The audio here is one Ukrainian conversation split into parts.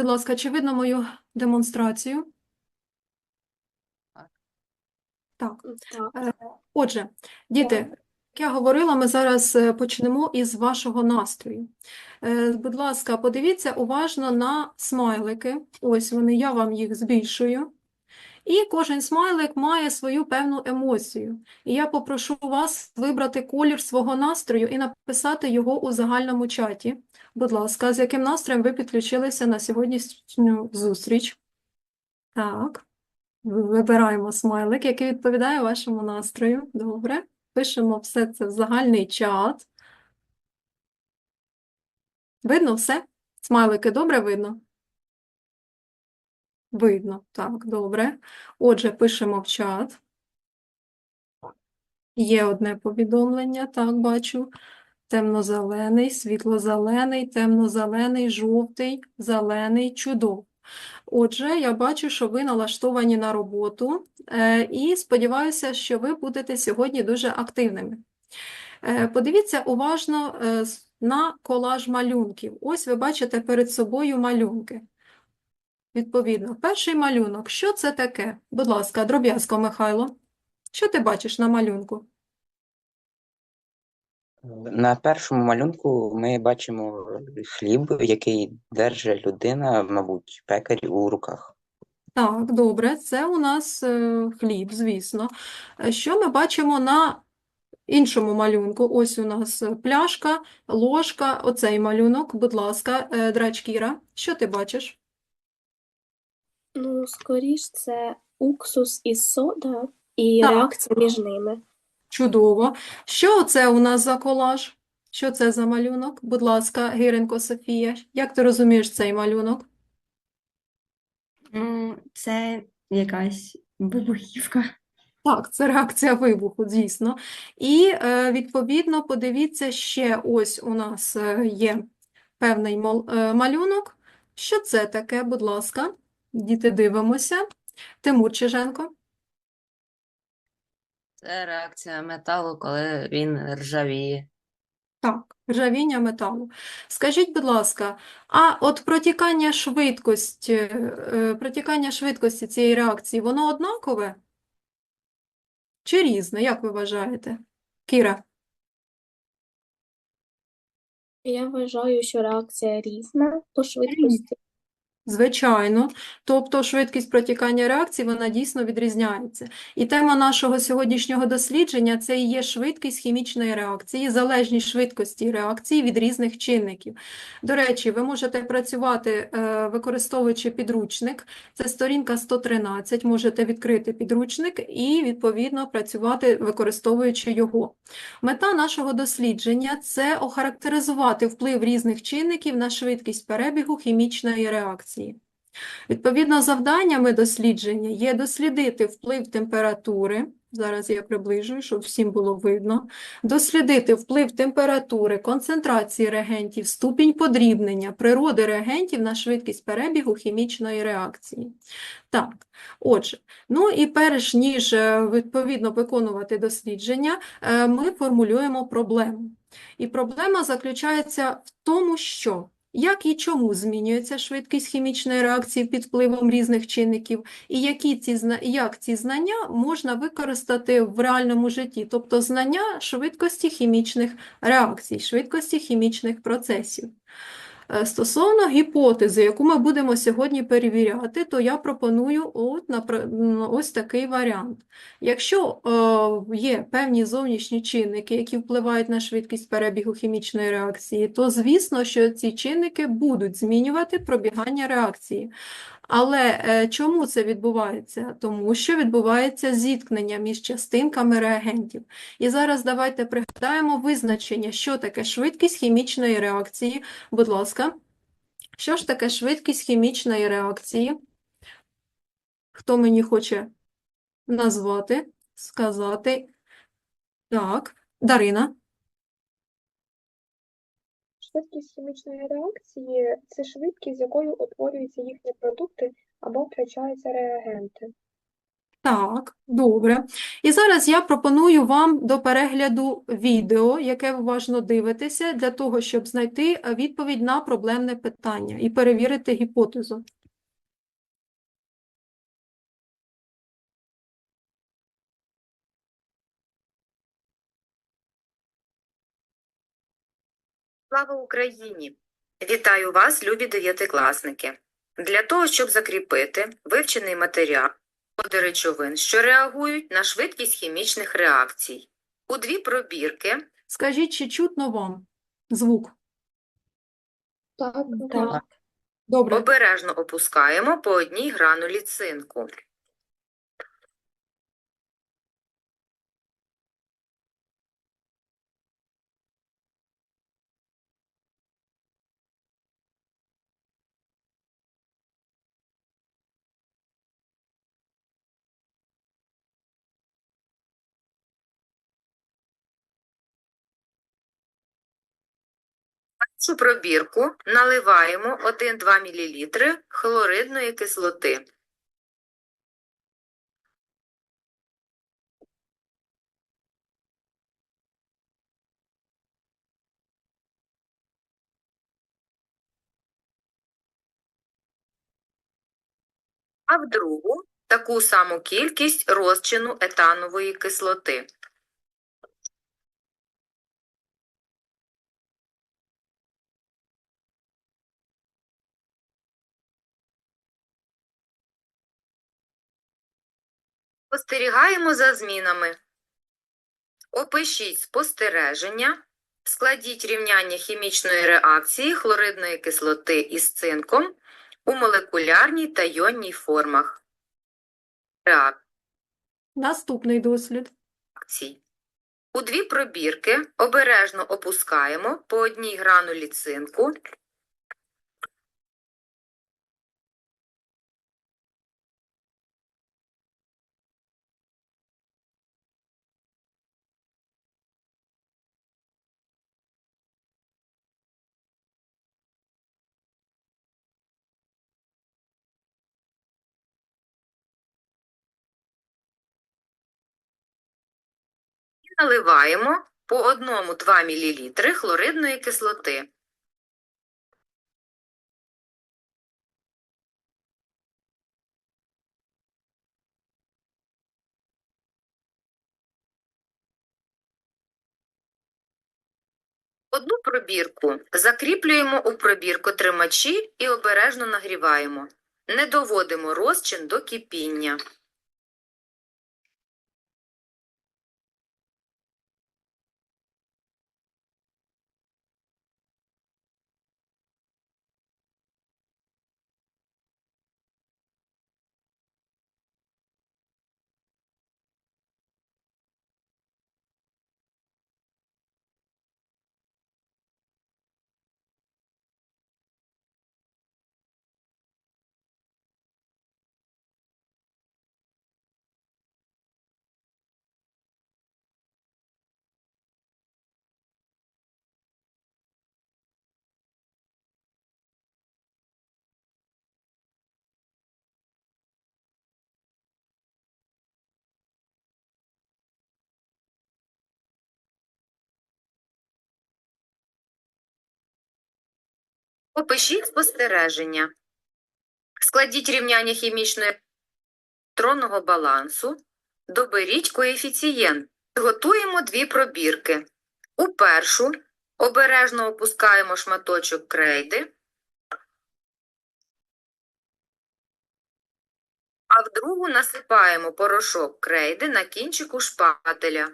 будь ласка, чи видно мою демонстрацію? Так. Так. Отже, діти, як я говорила, ми зараз е, почнемо із вашого настрою. Е, Будь ласка, подивіться уважно на смайлики. Ось вони, я вам їх збільшую. І кожен смайлик має свою певну емоцію. І я попрошу вас вибрати колір свого настрою і написати його у загальному чаті. Будь ласка, з яким настроєм ви підключилися на сьогоднішню зустріч? Так. Вибираємо смайлик, який відповідає вашому настрою. Добре. Пишемо все це в загальний чат. Видно все? Смайлики добре видно? Видно. Так, добре. Отже, пишемо в чат. Є одне повідомлення, так, бачу. Темно-зелений, світло-зелений, темно-зелений, жовтий, зелений, чудово. Отже, я бачу, що ви налаштовані на роботу, е, і сподіваюся, що ви будете сьогодні дуже активними. Е, Подивіться уважно е, на колаж малюнків. Ось ви бачите перед собою малюнки. Відповідно, перший малюнок. Що це таке? Будь ласка, Дроб'язко Михайло. Що ти бачиш на малюнку? На першому малюнку ми бачимо хліб, який держить людина, мабуть, пекар у руках. Так, добре, це у нас е, хліб, звісно. Що ми бачимо на іншому малюнку? Ось у нас пляшка, ложка, оцей малюнок, будь ласка, е, Драчкіра, що ти бачиш? Ну, скоріш, це уксус і сода, і Так. реакція між ними. Чудово. Що це у нас за колаж? Що це за малюнок? Будь ласка, Гиренко Софія, як ти розумієш цей малюнок? Це якась вибухівка. Так, це реакція вибуху, дійсно. І, е, відповідно, подивіться, ще ось у нас е, є певний мол- е, малюнок. Що це таке, будь ласка? Діти, дивимося. Тимур Чиженко. Це реакція металу, коли він ржавіє. Так, ржавіння металу. Скажіть, будь ласка, а от протікання швидкості, е, протікання швидкості цієї реакції, воно однакове? Чи різне, як ви вважаєте? Кіра? Я вважаю, що реакція різна по швидкості. Звичайно, тобто швидкість протікання реакцій, вона дійсно відрізняється. І тема нашого сьогоднішнього дослідження – це і є швидкість хімічної реакції, залежність швидкості реакції від різних чинників. До речі, ви можете працювати, е, використовуючи підручник, це сторінка 113, можете відкрити підручник і, відповідно, працювати, використовуючи його. Мета нашого дослідження – це охарактеризувати вплив різних чинників на швидкість перебігу хімічної реакції. Відповідно, завданнями дослідження є дослідити вплив температури, зараз я приближую, щоб всім було видно, дослідити вплив температури, концентрації реагентів, ступінь подрібнення, природи реагентів на швидкість перебігу хімічної реакції. Так, отже, ну і перш ніж е, відповідно виконувати дослідження, е, ми формулюємо проблему. І проблема заключається в тому, що як і чому змінюється швидкість хімічної реакції під впливом різних чинників, і які ці, як ці знання можна використати в реальному житті, тобто знання швидкості хімічних реакцій, швидкості хімічних процесів. Е, Стосовно гіпотези, яку ми будемо сьогодні перевіряти, то я пропоную от, ось такий варіант. Якщо е, є певні зовнішні чинники, які впливають на швидкість перебігу хімічної реакції, то звісно, що ці чинники будуть змінювати пробігання реакції. Але е, чому це відбувається? Тому що відбувається зіткнення між частинками реагентів. І зараз давайте пригадаємо визначення, що таке швидкість хімічної реакції. Будь ласка, що ж таке швидкість хімічної реакції? Хто мені хоче назвати, сказати? Так, Дарина. Швидкість хімічної реакції це швидкість, з якою утворюються їхні продукти або втрачаються реагенти. Так, добре. І зараз я пропоную вам до перегляду відео, яке ви уважно дивитеся, для того, щоб знайти е, відповідь на проблемне питання і перевірити гіпотезу. Слава Україні! Вітаю вас, любі дев'ятикласники! Для того, щоб закріпити вивчений матеріал до речовин, що реагують на швидкість хімічних реакцій. У дві пробірки Скажіть, чи чутно вам звук? Так, Так. Добре. обережно опускаємо по одній гранулі цинку. Цю пробірку наливаємо 1-2 мл хлоридної кислоти. А в другу таку саму кількість розчину етанової кислоти. Спостерігаємо за змінами. Опишіть спостереження, складіть рівняння хімічної реакції хлоридної кислоти із цинком у молекулярній та йонній формах Наступний дослід. реакцій. У дві пробірки обережно опускаємо по одній гранулі цинку наливаємо по 1-2 мл хлоридної кислоти. Одну пробірку закріплюємо у пробірку тримачі і обережно нагріваємо. Не доводимо розчин до кипіння. Опишіть спостереження. Складіть рівняння хімічної електронного балансу. Доберіть коефіцієнт. Готуємо дві пробірки. У першу обережно опускаємо шматочок крейди, а в другу насипаємо порошок крейди на кінчику шпателя.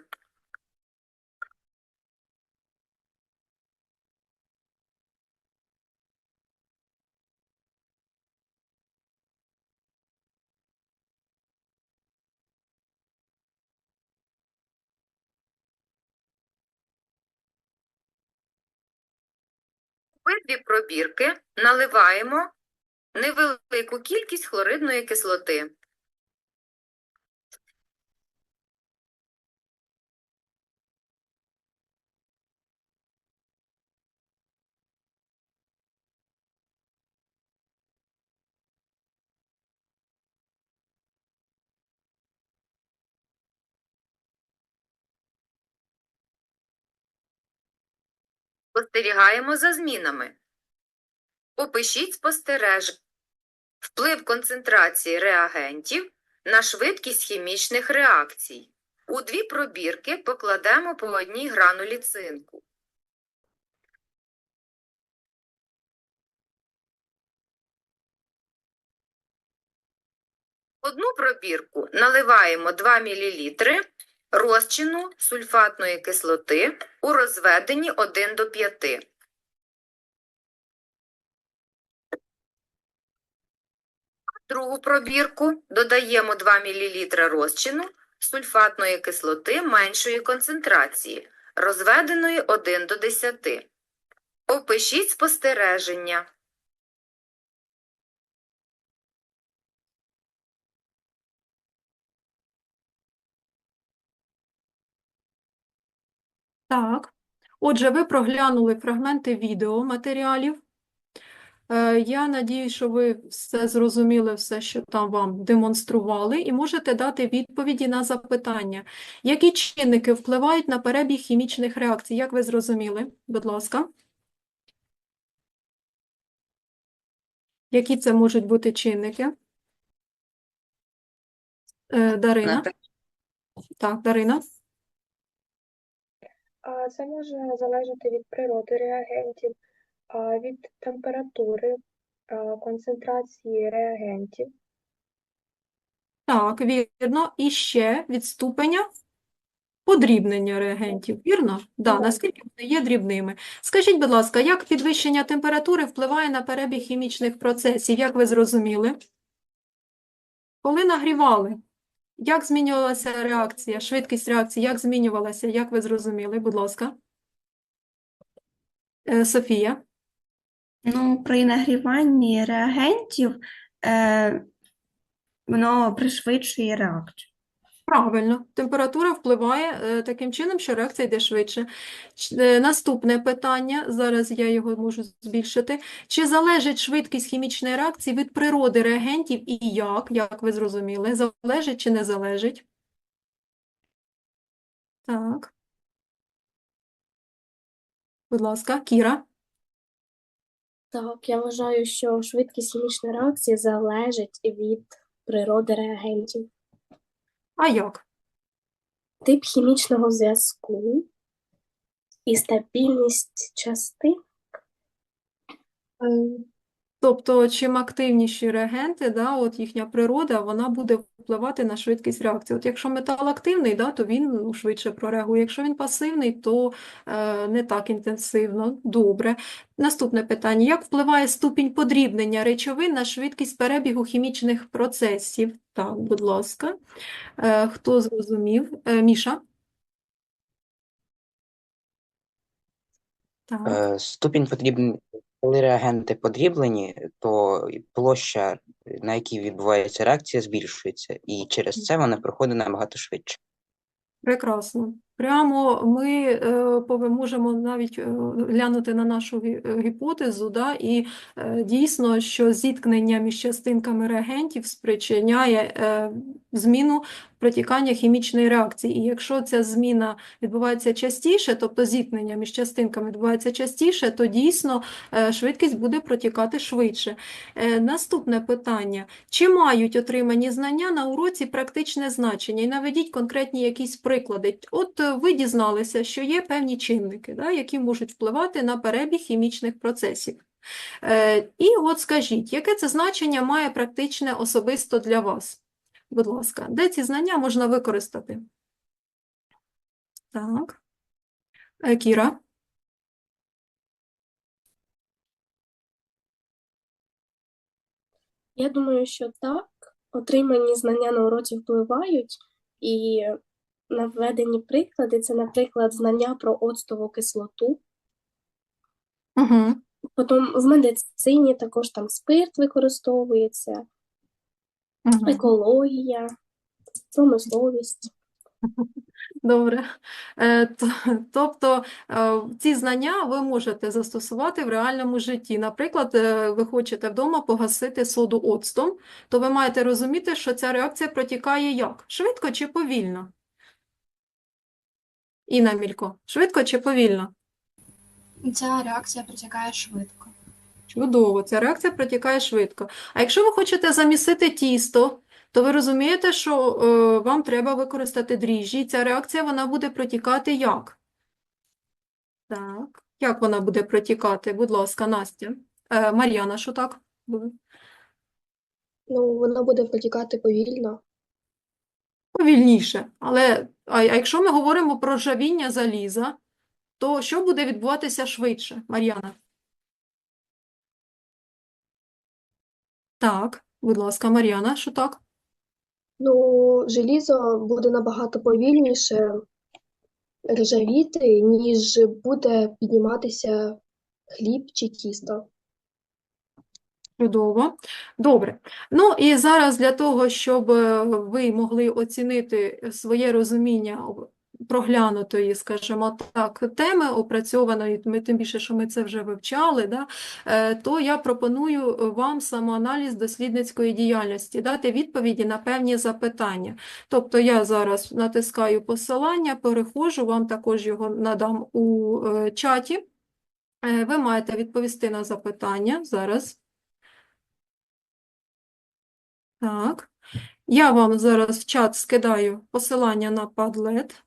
Обидві пробірки наливаємо невелику кількість хлоридної кислоти. Спостерігаємо за змінами. Опишіть спостереження. Вплив концентрації реагентів на швидкість хімічних реакцій. У дві пробірки покладемо по одній гранулі цинку. Одну пробірку наливаємо 2 мл розчину сульфатної кислоти у розведенні 1 до 5. Другу пробірку додаємо 2 мл розчину сульфатної кислоти меншої концентрації, розведеної 1 до 10. Опишіть спостереження. Так. Отже, ви проглянули фрагменти відео матеріалів. Е, Я надію, що ви все зрозуміли, все, що там вам демонстрували, і можете дати відповіді на запитання. Які чинники впливають на перебіг хімічних реакцій? Як ви зрозуміли? Будь ласка. Які це можуть бути чинники? Е, Дарина? Так, Дарина. Це може залежати від природи реагентів, від температури, концентрації реагентів. Так, вірно. І ще від ступеня подрібнення реагентів, вірно? Да, Так. наскільки вони є дрібними. Скажіть, будь ласка, як підвищення температури впливає на перебіг хімічних процесів? Як ви зрозуміли? Коли нагрівали, як змінювалася реакція, швидкість реакції, як змінювалася? Як ви зрозуміли? Будь ласка. Е, Софія. Ну, при нагріванні реагентів е, воно пришвидшує реакцію. Правильно, температура впливає е, таким чином, що реакція йде швидше. Е, Наступне питання, зараз я його можу збільшити. Чи залежить швидкість хімічної реакції від природи реагентів і як, як ви зрозуміли? Залежить чи не залежить? Так. Будь ласка, Кіра. Так, я вважаю, що швидкість хімічної реакції залежить від природи реагентів. А як? Тип хімічного зв'язку і стабільність частин. Тобто, чим активніші реагенти, да, от їхня природа, вона буде впливати на швидкість реакції. От якщо метал активний, да, то він ну, швидше прореагує. Якщо він пасивний, то е, не так інтенсивно. Добре. Наступне питання. Як впливає ступінь подрібнення речовин на швидкість перебігу хімічних процесів? Так, будь ласка. Е, хто зрозумів? Е, Міша? Так. Е, Ступінь потрібен, коли реагенти подріблені, то площа, на якій відбувається реакція, збільшується, і через це вона проходить набагато швидше. Прекрасно. Прямо ми е, можемо навіть е, глянути на нашу е, гіпотезу, да, і дійсно, що зіткнення між частинками реагентів спричиняє зміну протікання хімічної реакції. І якщо ця зміна відбувається частіше, тобто зіткнення між частинками відбувається частіше, то дійсно швидкість буде протікати швидше. Наступне питання. Чи мають отримані знання на уроці практичне значення? І наведіть конкретні якісь приклади. От ви дізналися, що є певні чинники, да, які можуть впливати на перебіг хімічних процесів. Е, І от скажіть, яке це значення має практичне особисто для вас? Будь ласка, де ці знання можна використати? Так. Е, Кіра? Я думаю, що так, отримані знання на уроці впливають, і наведені приклади це, наприклад, знання про оцтову кислоту. Угу. Потім в медицині також там спирт використовується, Угу. екологія, промисловість. Добре. Е, Тобто е, ці знання ви можете застосувати в реальному житті. Наприклад, е, ви хочете вдома погасити соду оцтом, то ви маєте розуміти, що ця реакція протікає як? Швидко чи повільно? Інна Мілько, швидко чи повільно? Ця реакція протікає швидко. Чудово, ця реакція протікає швидко. А якщо ви хочете замісити тісто, то ви розумієте, що е, вам треба використати дріжджі. І ця реакція вона буде протікати як? Так. Як вона буде протікати? Будь ласка, Настя. Е, Мар'яна, що так? буде? Ну, воно буде протікати повільно. Повільніше. Але а якщо ми говоримо про ржавіння заліза, то що буде відбуватися швидше, Мар'яна? Так, будь ласка, Мар'яна, що так? Ну, желізо буде набагато повільніше ржавіти, ніж буде підніматися хліб чи тісто. Чудово. Добре. Ну і зараз для того, щоб е, ви могли оцінити своє розуміння проглянутої, скажімо так, теми опрацьованої, ми тим більше, що ми це вже вивчали, да, е, то я пропоную вам самоаналіз дослідницької діяльності, дати відповіді на певні запитання. Тобто я зараз натискаю посилання, переходжу, вам також його надам у е, чаті. Ви маєте відповісти на запитання зараз. Так. Я вам зараз в чат скидаю посилання на Padlet.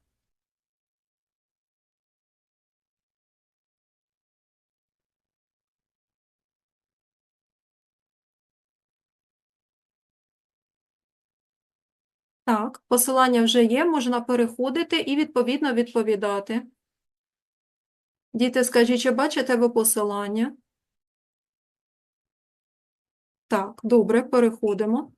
Так, посилання вже є, можна переходити і відповідно відповідати. Діти, скажіть, чи бачите ви посилання? Так, добре, переходимо.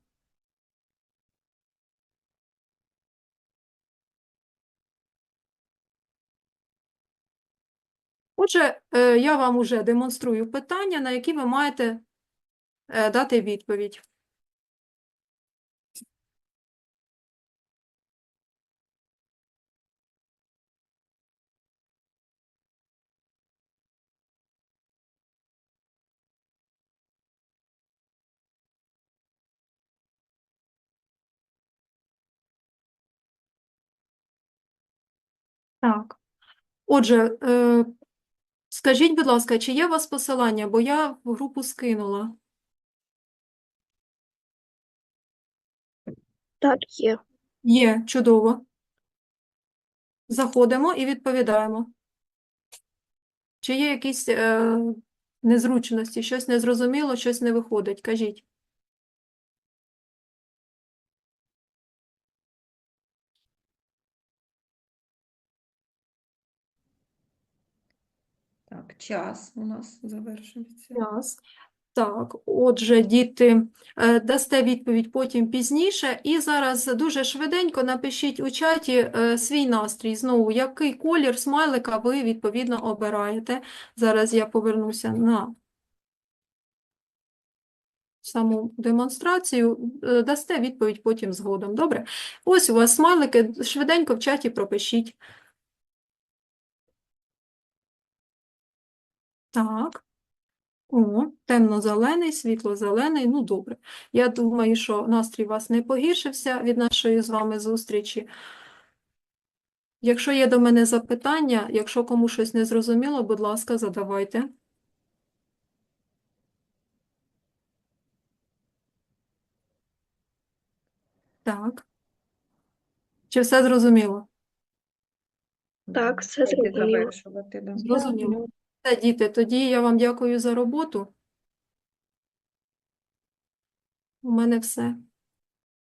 Отже, е, я вам уже демонструю питання, на які ви маєте е, дати відповідь. Так. Отже, е, скажіть, будь ласка, чи є у вас посилання, бо я в групу скинула. Так, є. Є, чудово. Заходимо і відповідаємо. Чи є якісь е, незручності, щось незрозуміло, щось не виходить? Кажіть. Так, час у нас завершується. Час. Так, отже, діти, е, дасте відповідь потім пізніше. І зараз дуже швиденько напишіть у чаті е, свій настрій. Знову, який колір смайлика ви відповідно обираєте. Зараз я повернуся на саму демонстрацію. Е, Дасте відповідь потім згодом. Добре? Ось у вас смайлики. Швиденько в чаті пропишіть. Так. О, темно-зелений, світло-зелений, ну добре. Я думаю, що настрій у вас не погіршився від нашої з вами зустрічі. Якщо є до мене запитання, якщо кому щось не зрозуміло, будь ласка, задавайте. Так. Чи все зрозуміло? Так, все зрозуміло. завершувати, да. Зрозуміло. Все, діти, тоді я вам дякую за роботу. У мене все.